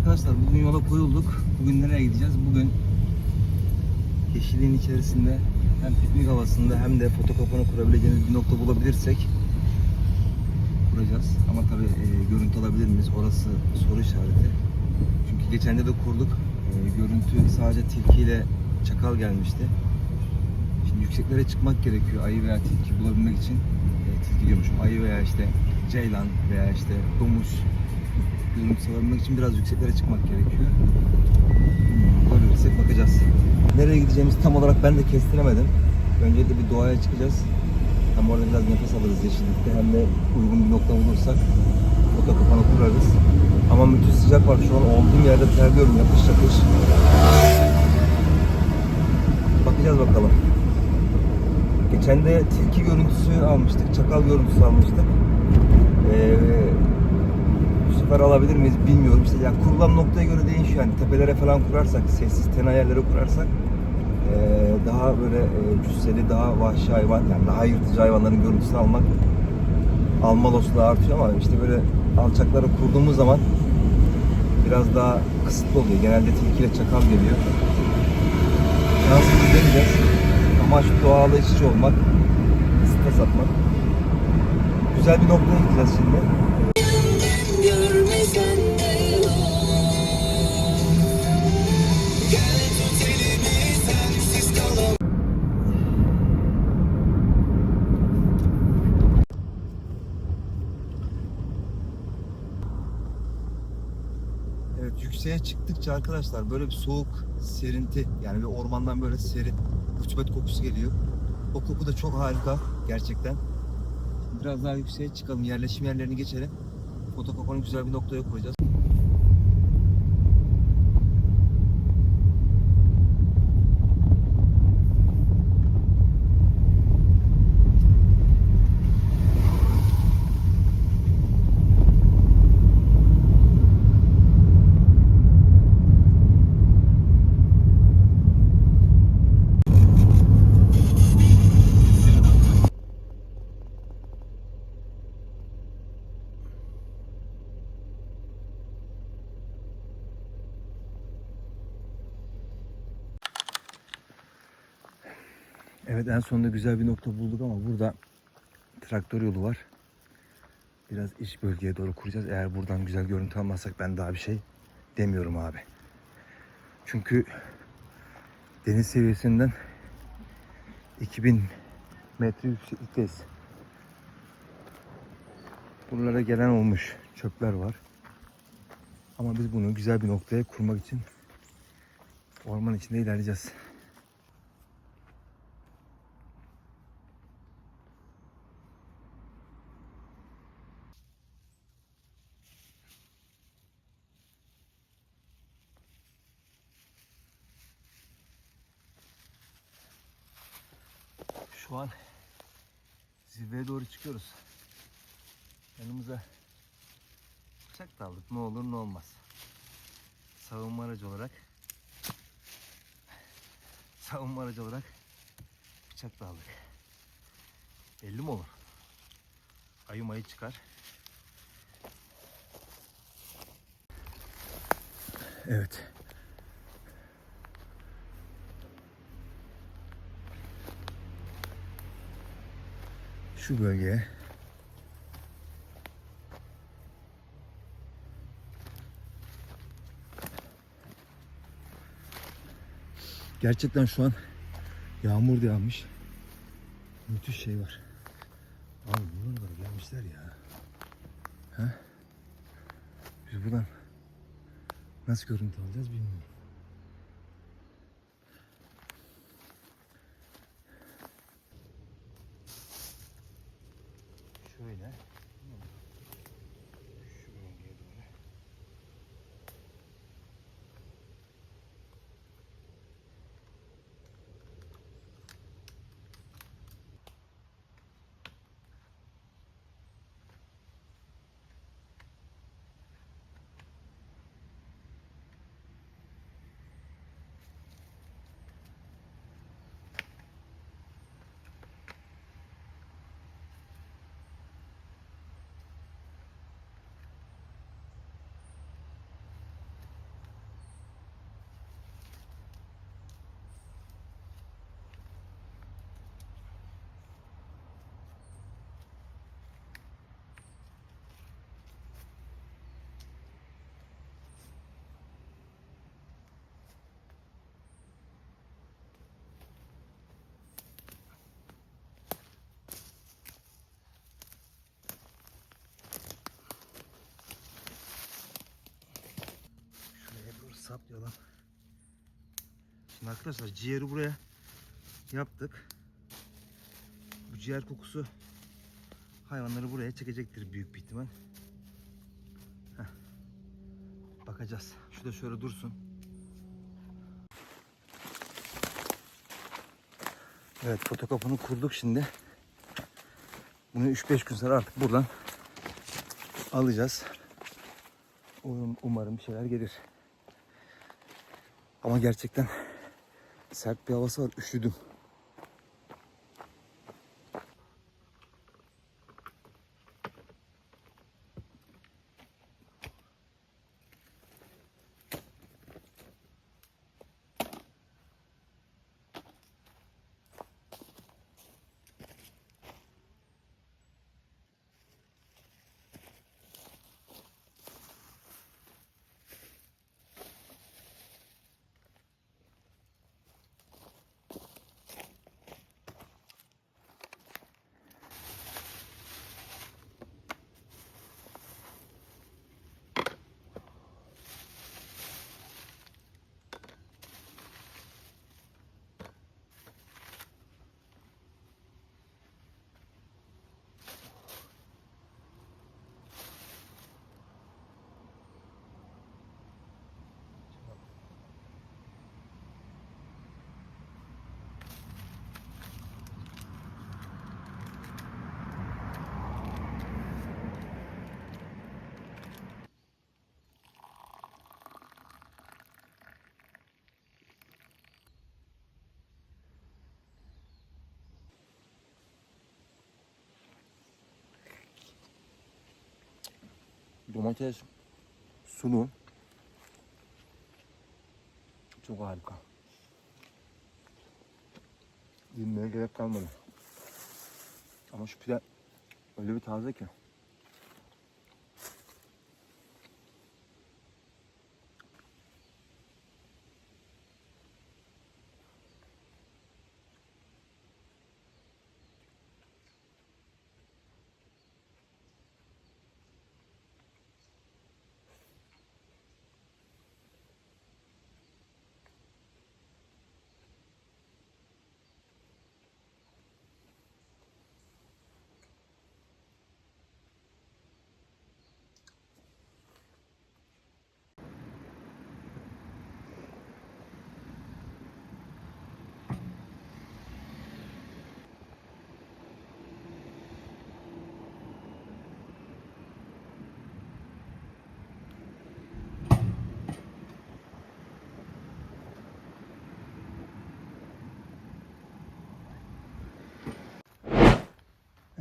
arkadaşlar bugün yola koyulduk. Bugün nereye gideceğiz? Bugün yeşilliğin içerisinde hem piknik havasında hem de foto kapanı kurabileceğiniz bir nokta bulabilirsek kuracağız. Ama tabi görüntü alabilir miyiz? Orası soru işareti. Çünkü geçen de de kurduk. E, görüntü sadece tilkiyle çakal gelmişti. Şimdi yükseklere çıkmak gerekiyor ayı veya tilki bulabilmek için. E, tilki diyormuşum. Ayı veya işte ceylan veya işte domuz görüntüsü alabilmek için biraz yükseklere çıkmak gerekiyor. Bulabilirsek bakacağız. Nereye gideceğimizi tam olarak ben de kestiremedim. Öncelikle bir doğaya çıkacağız. Hem orada biraz nefes alırız yeşillikte hem de uygun bir nokta bulursak foto kapanı kurarız. Ama müthiş sıcak var şu an olduğum yerde terliyorum yapış yapış. Bakacağız bakalım. Geçen de tilki görüntüsü almıştık, çakal görüntüsü almıştık. Ee, sefer alabilir miyiz bilmiyorum. İşte yani kurulan noktaya göre değişiyor. Yani tepelere falan kurarsak, sessiz tena yerlere kurarsak daha böyle e, cüsseli, daha vahşi hayvan, yani daha yırtıcı hayvanların görüntüsünü almak alma olasılığı artıyor ama işte böyle alçaklara kurduğumuz zaman biraz daha kısıtlı oluyor. Genelde tilkiyle çakal geliyor. Şansımızı deneyeceğiz. Amaç doğayla iç olmak, stres atmak. Güzel bir noktaya gideceğiz şimdi. Evet yükseğe çıktıkça arkadaşlar böyle bir soğuk serinti yani bir ormandan böyle serin rutubet kokusu geliyor. O koku da çok harika gerçekten. Biraz daha yükseğe çıkalım yerleşim yerlerini geçelim. Fotokopanı güzel bir noktaya koyacağız. Evet en sonunda güzel bir nokta bulduk ama burada traktör yolu var. Biraz iç bölgeye doğru kuracağız. Eğer buradan güzel görüntü almazsak ben daha bir şey demiyorum abi. Çünkü deniz seviyesinden 2000 metre yükseklikteyiz. Buralara gelen olmuş çöpler var. Ama biz bunu güzel bir noktaya kurmak için orman içinde ilerleyeceğiz. Şu an zirveye doğru çıkıyoruz. Yanımıza bıçak da aldık. Ne olur ne olmaz. Savunma aracı olarak savunma aracı olarak bıçak da aldık. Belli mi olur? Ayı mayı çıkar. Evet. Şu bölgeye Gerçekten şu an yağmur da yağmış. Müthiş şey var. Abi buralara gelmişler ya. Ha? Biz buradan nasıl görüntü alacağız bilmiyorum. Şöyle. Şimdi arkadaşlar ciğeri buraya yaptık. Bu ciğer kokusu hayvanları buraya çekecektir büyük bir ihtimal. Heh. Bakacağız. Şu da şöyle dursun. Evet fotokapını kurduk şimdi. Bunu 3-5 gün sonra artık buradan alacağız. Um- Umarım bir şeyler gelir. Ama gerçekten sert bir havası var. Üşüdüm. Domates sulu. Çok harika. Bilmeye gerek kalmadı. Ama şu pide öyle bir taze ki.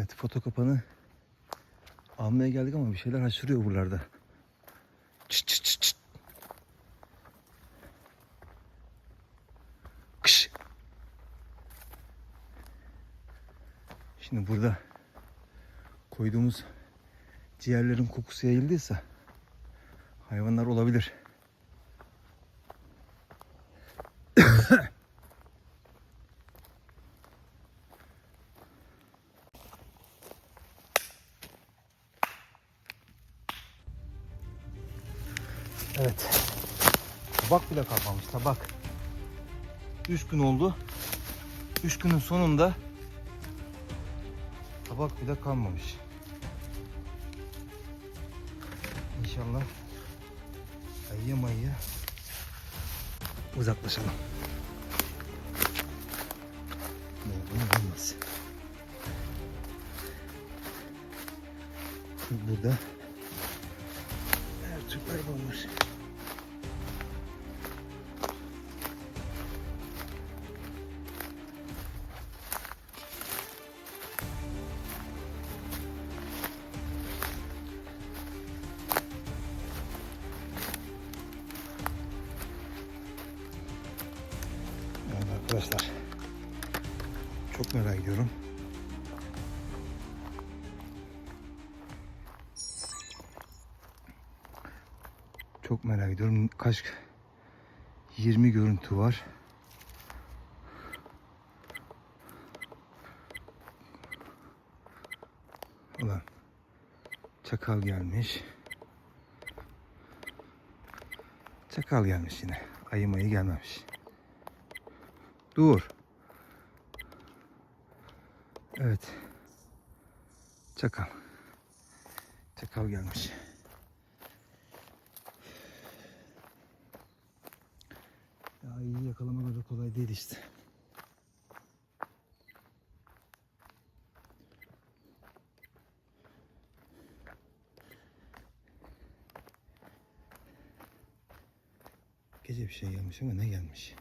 Evet foto kapanı almaya geldik ama bir şeyler haşırıyor buralarda. Çıt çıt çıt çıt. Kış. Şimdi burada koyduğumuz ciğerlerin kokusu yayıldıysa hayvanlar olabilir. Evet. Tabak bile kalmamış tabak. 3 gün oldu. 3 günün sonunda tabak bile kalmamış. İnşallah ayıya mayıya uzaklaşalım. Ne olur olmaz. Burada her türlü var. Çok merak ediyorum. Kaç 20 görüntü var. Ulan çakal gelmiş. Çakal gelmiş yine. Ayı mayı gelmemiş. Dur. Evet. Çakal. Çakal gelmiş. Ya iyi yakalamak öyle kolay değil işte. Gece bir şey gelmiş ama ne gelmiş?